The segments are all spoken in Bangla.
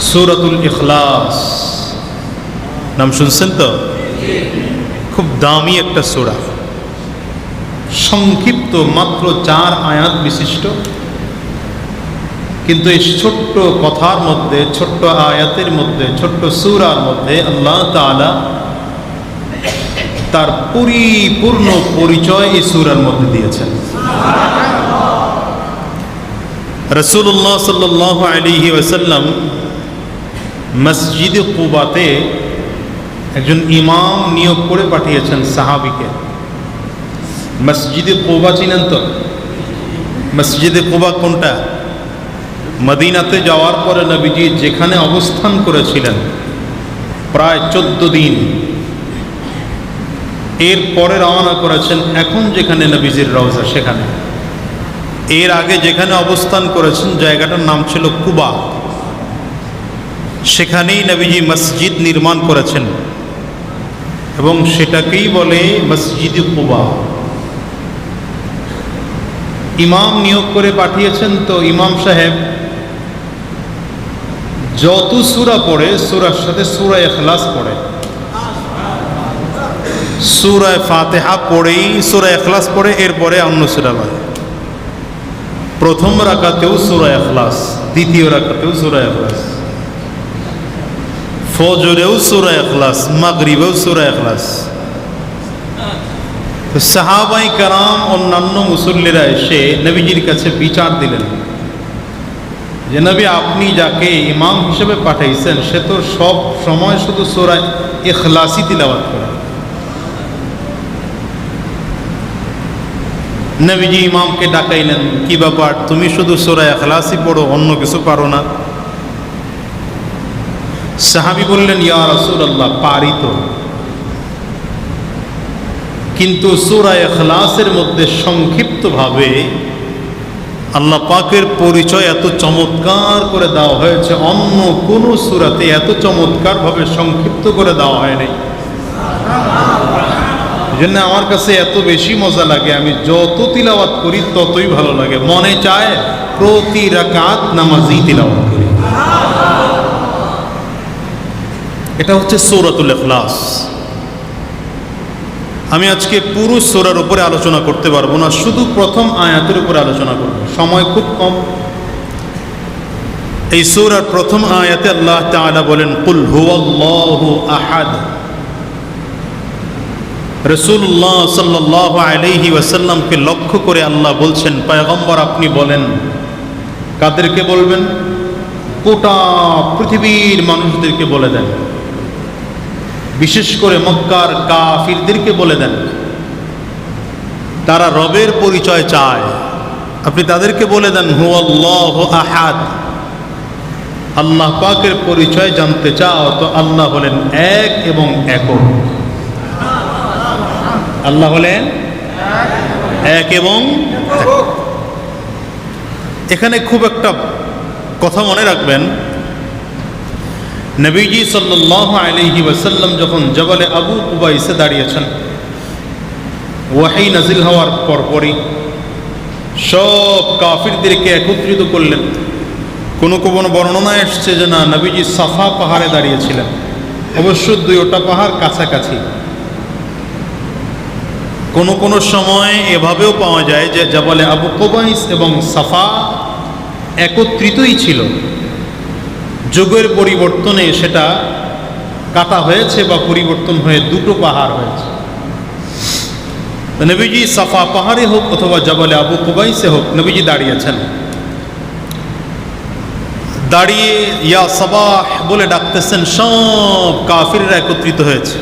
সুরাতুল ইখলাস। নাম শুনছেন তো? খুব দামি একটা সুরা। সংক্ষিপ্ত মাত্র চার আয়াত বিশিষ্ট। কিন্তু এই ছোট্ট কথার মধ্যে, ছোট্ট আয়াতের মধ্যে, ছোট্ট সুরার মধ্যে আল্লাহ তাআলা তার পরিপূর্ণ পরিচয় এই সুরার মধ্যে দিয়েছেন। রসুল্লাহ সাল্লাহ আলিহি ওসাল্লাম মসজিদে কুবাতে একজন ইমাম নিয়োগ করে পাঠিয়েছেন সাহাবিকে। মসজিদে কোবা চিনেন তো? মসজিদে কোবা কোনটা? মদিনাতে যাওয়ার পরে নবীজি যেখানে অবস্থান করেছিলেন, প্রায় চোদ্দ দিন। এর পরে রওনা করেছেন এখন যেখানে নবীজির রওজা, সেখানে। এর আগে যেখানে অবস্থান করেছেন, জায়গাটার নাম ছিল কুবা। সেখানেই নবীজি মসজিদ নির্মাণ করেছেন। এবং সেটাকেই বলে মসজিদ কুবা ইমাম নিয়োগ করে পাঠিয়েছেন তো ইমাম সাহেব, যত সুরা পড়ে, সুরার সাথে সুরা এখলাস পড়ে। সুরায় ফাতেহা পড়েই সুরা এখলাস পড়ে, এরপরে অন্য সুরা হয় প্রথম রাকাতেও সুরা এখলাস দ্বিতীয় রাকাতেও সুরা এখলাস ফজরেও সুরা এখলাস মাগরিবেও সুরা এখলাস সাহাবাই কারাম, অন্যান্য মুসল্লিরা এসে নবীজির কাছে বিচার দিলেন যে, নবী, আপনি যাকে ইমাম হিসেবে পাঠাইছেন, সে তো সব সময় শুধু সোরা এখলাসই তিলাবাত করে। নবীজি ইমামকে ডাকাইলেন, কি ব্যাপার? তুমি শুধু সোরা এখলাসই পড়ো, অন্য কিছু পারো না। সাহাবি বললেন, ইয়া রসুল আল্লাহ পারি তো। কিন্তু সুরা এখলাসের মধ্যে সংক্ষিপ্তভাবে আল্লাহ পাকের পরিচয় এত চমৎকার করে দেওয়া হয়েছে, অন্য কোনো সুরাতে এত চমৎকারভাবে সংক্ষিপ্ত করে দেওয়া হয়নি। জন্য আমার কাছে এত বেশি মজা লাগে, আমি যত তিলাওয়াত করি ততই ভালো লাগে। মনে চায় প্রতি রাকাত নামাজই তিলাওয়াত করি। এটা হচ্ছে সৌরাতুল এখলাস আমি আজকে পুরো সোরার উপরে আলোচনা করতে পারব না, শুধু প্রথম আয়াতের উপরে আলোচনা করব। সময় খুব কম। এই সৌরার প্রথম আয়াতে আল্লাহ তাআলা বলেন, কুল হুয়াল্লাহু আহাদ। রসুল্লাহ সাল্লাহ আলাইহি ওয়াসাল্লামকে লক্ষ্য করে আল্লাহ বলছেন, পয়গম্বর, আপনি বলেন, কাদেরকে বলবেন? গোটা পৃথিবীর মানুষদেরকে বলে দেন। বিশেষ করে মক্কার কাফিরদেরকে বলে দেন। তারা রবের পরিচয় চায়। আপনি তাদেরকে বলে দেন হু আল্লাহ আহাদ। আল্লাহ পাকের পরিচয় জানতে চাও, তো আল্লাহ হলেন এক এবং একক। আল্লাহ হলেন এক এবং এখানে খুব একটা কথা মনে রাখবেন নবীজি সাল্লাহ আলহি ওয়াসাল্লাম যখন জবালে আবু কুবাইসে দাঁড়িয়েছেন, ওয়াহি নাজিল হওয়ার পরপরই সব কাফিরদেরকে একত্রিত করলেন। কোনো কোনো বর্ণনা এসছে যে না, নবীজি সাফা পাহাড়ে দাঁড়িয়েছিলেন। অবশ্য দুইটা পাহাড় কাছাকাছি। কোনো কোনো সময় এভাবেও পাওয়া যায় যে জবালে আবু কোবাইস এবং সাফা একত্রিতই ছিল। যুগের পরিবর্তনে সেটা কাটা হয়েছে বা পরিবর্তন হয়ে দুটো পাহাড় হয়েছে। নবীজি সাফা পাহাড়ে হোক অথবা জবালে আবু কুবাইসে হোক, নবীজি দাঁড়িয়েছেন। দাঁড়িয়ে ইয়া সবাহ বলে ডাকতেছেন, সব কাফিররা একত্রিত হয়েছে।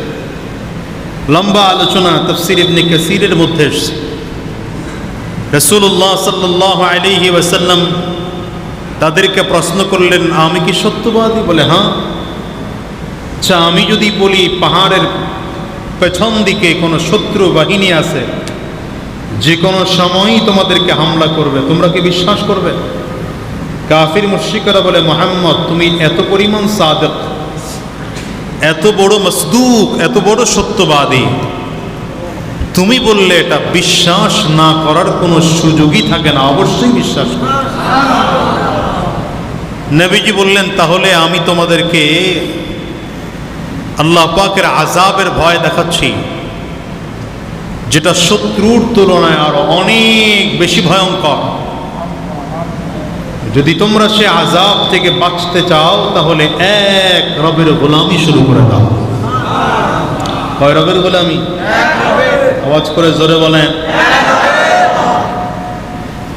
লম্বা আলোচনা তফসির ইবনে কাসিরের মধ্যে এসছে। রসুল্লাহ সাল্লাহ আলিহি ওয়াসাল্লাম তাদেরকে প্রশ্ন করলেন, আমি কি সত্যবাদী? বলে হ্যাঁ। আচ্ছা আমি যদি বলি, পাহাড়ের পেছন দিকে কোনো শত্রু বাহিনী আছে, যে কোনো সময়ই তোমাদেরকে হামলা করবে, তোমরা কি বিশ্বাস করবে? কাফির মুশিকরা বলে, মোহাম্মদ, তুমি এত পরিমাণ সাদক, এত বড় মসদুক, এত বড় সত্যবাদী। তুমি বললে এটা বিশ্বাস না করার কোনো সুযোগই থাকে না। অবশ্যই বিশ্বাস করো নবীজি বললেন, তাহলে আমি তোমাদেরকে আল্লাহ পাকের আজাবের ভয় দেখাচ্ছি, যেটা শত্রুর তুলনায় আরও অনেক বেশি ভয়ঙ্কর। যদি তোমরা সে আজাব থেকে বাঁচতে চাও, তাহলে এক রবের গোলামি শুরু করে দাও। কয় রবের গোলামি? আওয়াজ করে জোরে বলেন।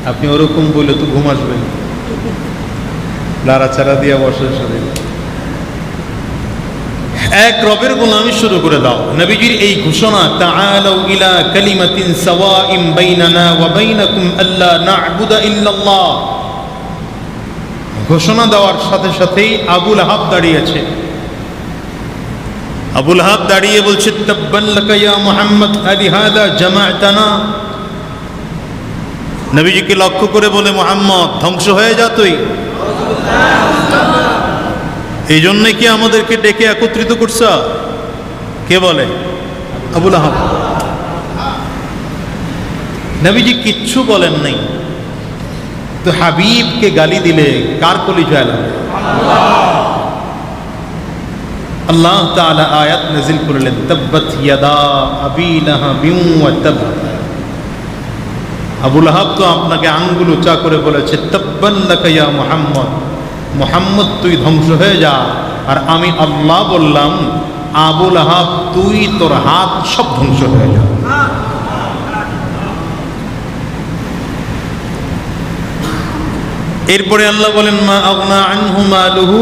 আপনি ওরকম বলে তো ঘুম আসবে। লাড়াচাড়া দিয়ে বসে শরীর। এক রবের গোলামি শুরু করে দাও। নবীজির এই ঘোষণা, তাআলাউ ইলা কালিমাতিন সাওয়াইম বাইনানা ওয়া বাইনাকুম আল্লা না'বুদা ইল্লাল্লাহ। ঘোষণা দেওয়ার সাথে সাথেই আবুল আহাব দাঁড়িয়েছে। আবুল আহাব দাঁড়িয়ে বলছে, তাব্বান লাকা ইয়া মুহাম্মদ আলি হাদা জামা'তানা নবীজিকে লক্ষ্য করে বলে, মোহাম্মদ, ধ্বংস হয়ে যা তুই। এই জন্যে কি আমাদেরকে ডেকে একত্রিত করছ? কে বলে? আবুল আহাব। নবীজি কিচ্ছু বলেন নাই। তো হাবিবকে গালি দিলে কার কলি জয় আল্লাহ আয়াত নাজিল করলেন, তাব্বাত ইয়াদা আবি লাহাবিন ওয়া তাব আবুল আহাব তো আপনাকে আঙ্গুল উঁচা করে বলেছে তব্বাল্লাকা ইয়া মুহাম্মদ মুহাম্মদ তুই ধ্বংস হয়ে যা। আর আমি আল্লাহ বললাম, আবুল আহাব, তুই তোর হাত সব ধ্বংস হয়ে যা। এরপরে আল্লাহ বলেন, মা আগনা আনহু মালুহু,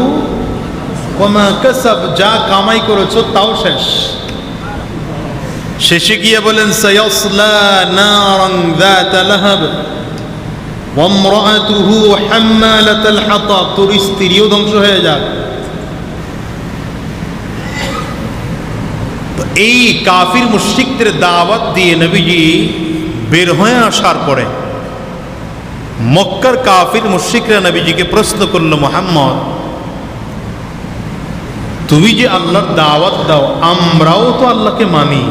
ওয়া মা কাসাব, যা কামাই করেছ তাও শেষ। শেষে গিয়ে বলেন তোর স্ত্রীও ধ্বংস হয়ে যাক। এই কাফির মুশিকদের দাওয়াত দিয়ে নবীজি বের হয়ে আসার পরে মক্কার কাফির মুশিকরা নবীজিকে প্রশ্ন করল, মোহাম্মদ, তুমি যে আল্লাহর দাওয়াত দাও, আমরাও তো আল্লাহকে মানি।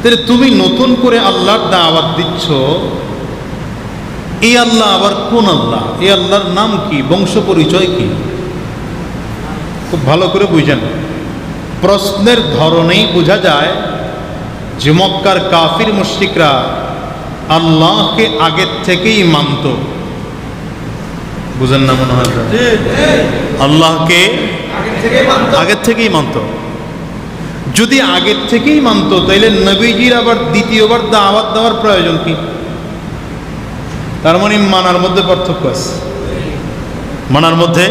তাহলে তুমি নতুন করে আল্লাহর দাওয়াত দিচ্ছ। এই আল্লাহ আবার কোন আল্লাহ? এই আল্লাহর নাম কি? বংশ পরিচয় কি? খুব ভালো করে বুঝেন। প্রশ্নের ধরনেই বোঝা যায় যে মক্কার কাফির মুশরিকরা আল্লাহকে আগের থেকেই মানত। বুঝেন না মনে হয় আল্লাহকে আগের থেকেই মানত। যদি আগের থেকেই মানত, তাইলে নবীজির আবার দ্বিতীয়বার দাওয়াত দেওয়ার প্রয়োজন কি? তার মানে মানার মধ্যে পার্থক্য আছে। মানার মধ্যে